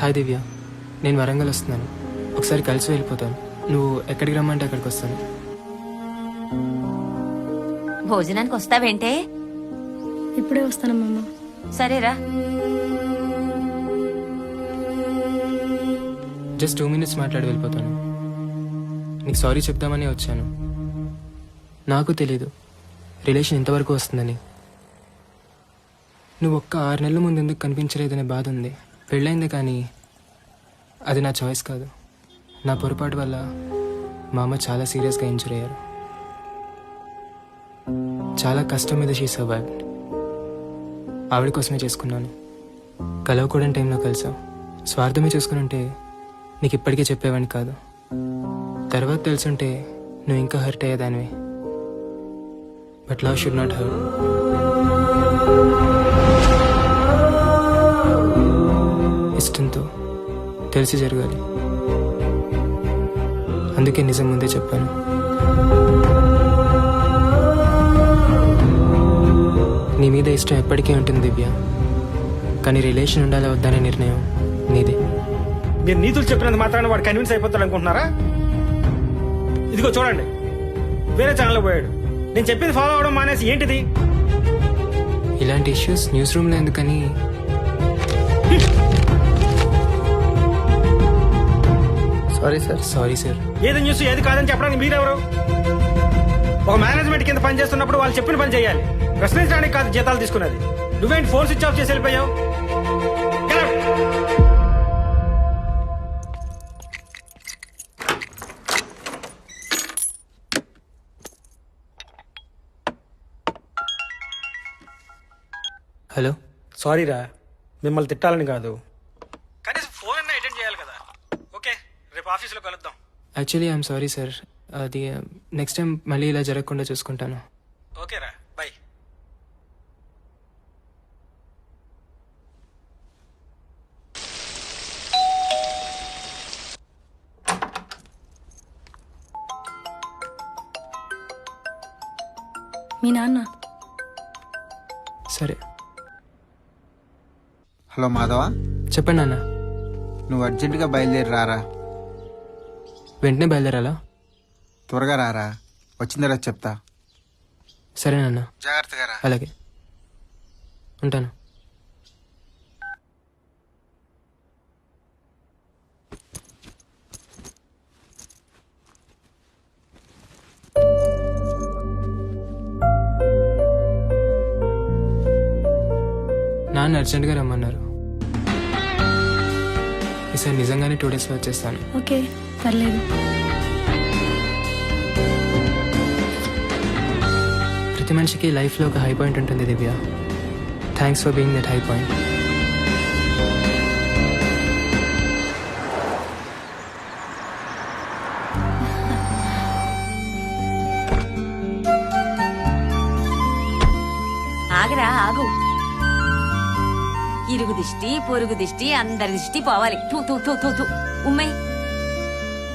Hi దివ్య. నేను వరంగల్ వస్తున్నాను. ఒకసారి కలిసి వెళ్ళిపోతాను. నువ్వు ఎక్కడికి రమ్మంటే అక్కడికి వస్తాను. భోజనానికి వస్తావేంటే? ఇప్పుడే వస్తానమ్మమ్మ సరేరా. జస్ట్ టూ మినిట్స్ మాట్లాడి వెళ్ళిపోతాను. నీకు సారీ చెప్దామని వచ్చాను. నాకు తెలీదు. రిలేషన్ ఇంతవరకు వస్తుందని. నువ్వు ఒక్క ఆరు నెలల ముందు ఎందుకు కనిపించలేదనే బాధ ఉంది. పెళ్ళైంది కానీ అది నా చాయిస్ కాదు. నా పొరపాటు వల్ల మా అమ్మ చాలా సీరియస్గా ఇంజూర్ అయ్యారు. చాలా కష్టం మీద షీ సర్వైవ్ ఆవిడ కోసమే చేసుకున్నాను. కలవకూడని టైంలో కలిసాం. స్వార్థమే చూసుకుని ఉంటే నీకు ఇప్పటికే చెప్పేవాడిని కాదు. తర్వాత తెలుసుంటే నువ్వు ఇంకా hurt అయ్యేదానివి. But love should not hurt తెలిసి జరగాలి. అందుకే నిజం ముందే చెప్పాను. నీ మీద ఇష్టం ఎప్పటికీ ఉంటుంది దివ్య. కానీ రిలేషన్ ఉండాలా వద్దనే నిర్ణయం నీదే. మీరు నీతులు చెప్పినంత మాత్రాన వాడు కన్విన్స్ అయిపోతాడు అనుకుంటున్నారా? ఇదిగో చూడండి. వేరే ఛానల్లో పోయాడు. నేను చెప్పింది ఫాలో అవడం మానేసి ఏంటిది? ఇలాంటి ఇష్యూస్ న్యూస్ రూమ్లో ఎందుకని? సారీ సార్ సారీ సార్ ఏది న్యూస్ ఏది కాదని చెప్పడానికి మీరెవరు? ఒక మేనేజ్మెంట్ కింద పని చేస్తున్నప్పుడు వాళ్ళు చెప్పిన పని చేయాలి. ప్రశ్నించడానికి కాదు జీతాలు తీసుకున్నది. నువ్వేంటి ఫోన్ స్విచ్ ఆఫ్ చేసి వెళ్ళిపోయావు. హలో సారీ రా. మిమ్మల్ని తిట్టాలని కాదు కనీసం ఫోన్ అన్నా అటెండ్ చేయాలి కదా ఓకే రేపు ఆఫీస్లో కలుద్దాం. యాక్చువల్లీ ఐఎమ్ సారీ సార్ అది నెక్స్ట్ టైం మళ్ళీ ఇలా జరగకుండా చూసుకుంటాను. ఓకే రా బాయ్. మీ నాన్న. సరే. హలో మాధవ. చెప్పండి అన్న నువ్వు అర్జెంటుగా బయలుదేరి రారా. వెంటనే బయలుదేరాలా? త్వరగా రారా. వచ్చిన తర్వాత చెప్తా. సరేనన్నా జాగ్రత్తగా రా. అలాగే. ఉంటాను. నాన్న అర్జెంట్గా రమ్మన్నారు. ఈసారి నిజంగానే టూ డేస్లో వచ్చేస్తాను. ఓకే. పర్లేదు. ప్రతి మనిషికి లైఫ్లో ఒక హై పాయింట్ ఉంటుంది Divya. Thanks for being that high point ఆగరా ఆగు. ఇరుగు దిష్టి పొరుగు దిష్టి అందరి దిష్టి పోవాలి. తూ తూ తూ తూ తూ. ఉమ్మై.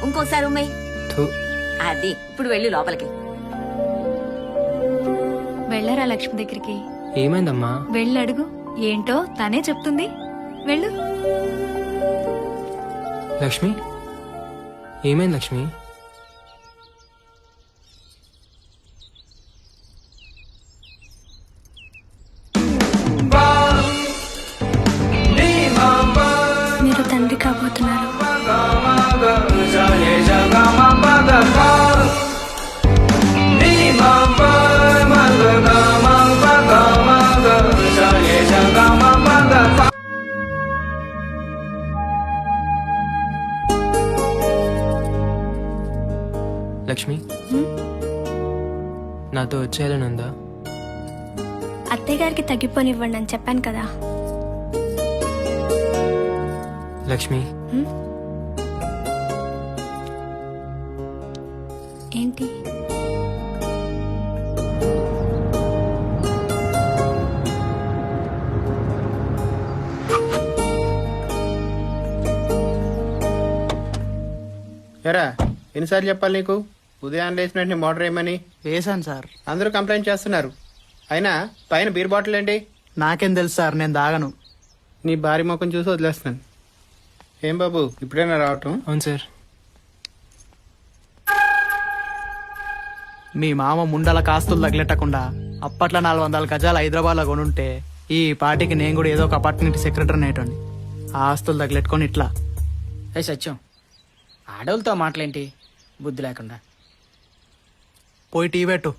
ఇంకోసారి ఉమ్మై థూ. అది ఇప్పుడు వెళ్ళి లోపలికి. వెళ్ళరా లక్ష్మి దగ్గరికి? ఏమైందమ్మా? వెళ్ళి అడుగు ఏంటో తనే చెప్తుంది. వెళ్ళు. లక్ష్మి? ఏమైంది లక్ష్మి? లక్ష్మి? నాతో వచ్చేయాలని ఉందా అత్తయ్య గారికి తగ్గిపోనివ్వండి అని చెప్పాను కదా. లక్ష్మి? ఏంటి? ఎరా ఎన్నిసార్లు చెప్పాలి నీకు? ఉదయం లేచిన వెంటనే మోటార్ వేయమని? వేసాను సార్. అందరూ కంప్లైంట్ చేస్తున్నారు. అయినా పైన బీర్ బాటిల్ ఏంటి? నాకేం తెలుసు సార్ నేను దాగను నీ భారీ ముఖం చూసి వదిలేస్తున్నాను. ఏం బాబు ఇప్పుడైనా రావటం? అవును సార్. మీ మామ ముండల కాస్తులు తగిలెట్టకుండా అప్పట్లో నాలుగు వందల గజాలు హైదరాబాద్లో కొనుంటే ఈ పార్టీకి నేను కూడా ఏదో ఒక అపార్ట్మెంట్ సెక్రటరీ అనేటండి ఆ ఆస్తులు తగిలెట్టుకొని ఇట్లా. ఏ సత్యం ఆడవులతో మాటలేంటి? బుద్ధి లేకుండా. పోయి టీ పెట్టు.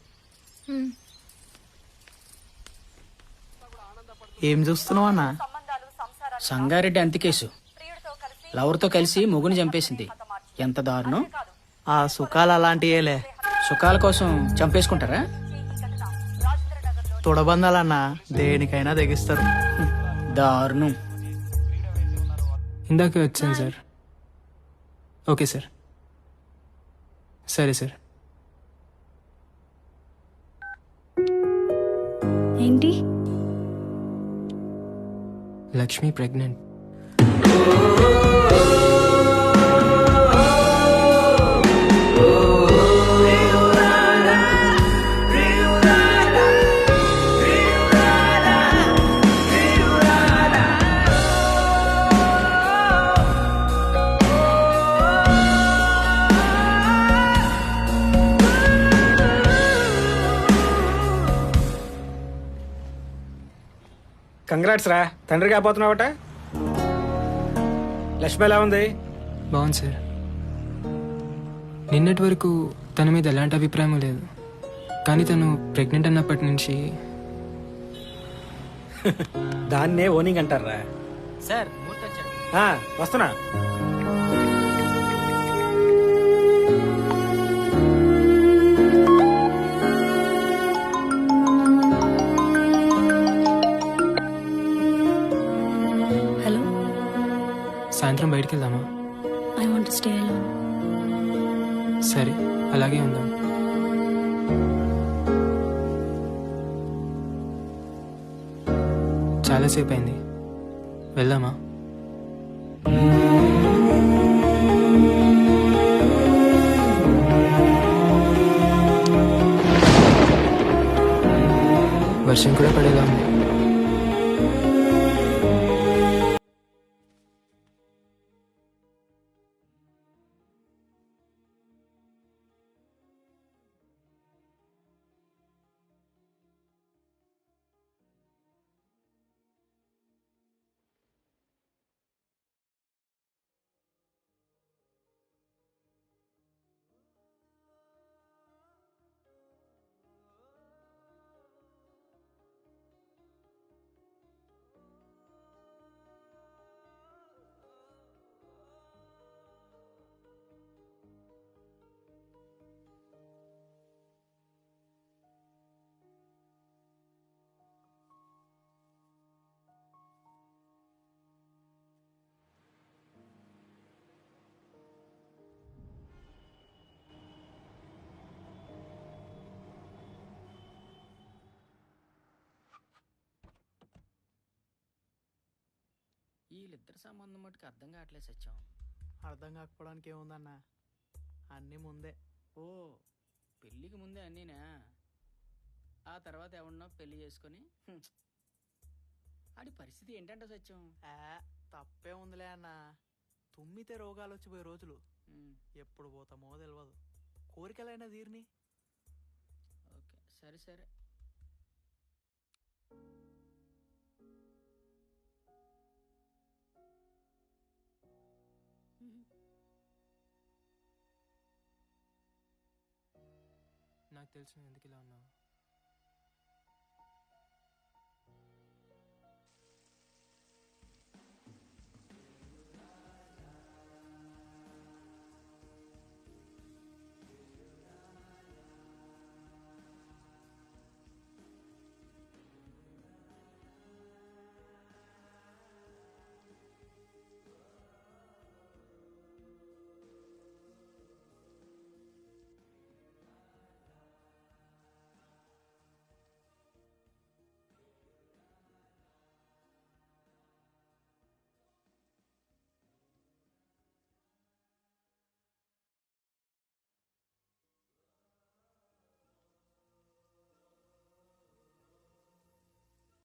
ఏం చూస్తున్నావు అన్న? సంగారెడ్డి అంతికేసు లవర్తో కలిసి మొగుని చంపేసింది. ఎంత దారుణం. ఆ సుఖాలు అలాంటియేలే. సుఖాల కోసం చంపేసుకుంటారా? తొడబందాలన్న దేనికైనా తెగిస్తారు. దారుణం. ఇందాకే వచ్చాను సార్. Okay sir. సరే సార్. ఏంటి? లక్ష్మి ప్రెగ్నెంట్. కంగ్రాట్స్ రా. తండ్రి కాబోతున్నావట? లక్ష్మి ఎలా ఉంది? బాగుంది సార్. నిన్నటి వరకు తన మీద ఎలాంటి అభిప్రాయం లేదు. కానీ తను ప్రెగ్నెంట్ అన్నప్పటి నుంచి దాన్నే ఓనింగ్ అంటారా? సార్ వస్తున్నా. చాలాసేపు అయింది. వెళ్దామా? వర్షం కూడా పడేలా ఉంది. వీళ్ళిద్దరు సంబంధం మటుకు అర్థం కావట్లేదు సత్యం. అర్థం కాకపోవడానికి ఏముందన్న? అన్నీ ముందే. ఓ పెళ్ళికి ముందే అన్నీనా? ఆ తర్వాత ఎవడన్నా పెళ్ళి చేసుకొని హ్మ్. ఆడి పరిస్థితి ఏంటంటే సత్యం? ఆ, తప్పే ఉందిలే అన్న. తుమ్మితే రోగాలు వచ్చిపోయే రోజులు. హ్మ్. ఎప్పుడు పోతామో తెలియదు కోరికలైనా తీరిని. ఓకే సరే సరే. నాకు తెలుసు ఎందుకు ఇలా ఉన్నావు.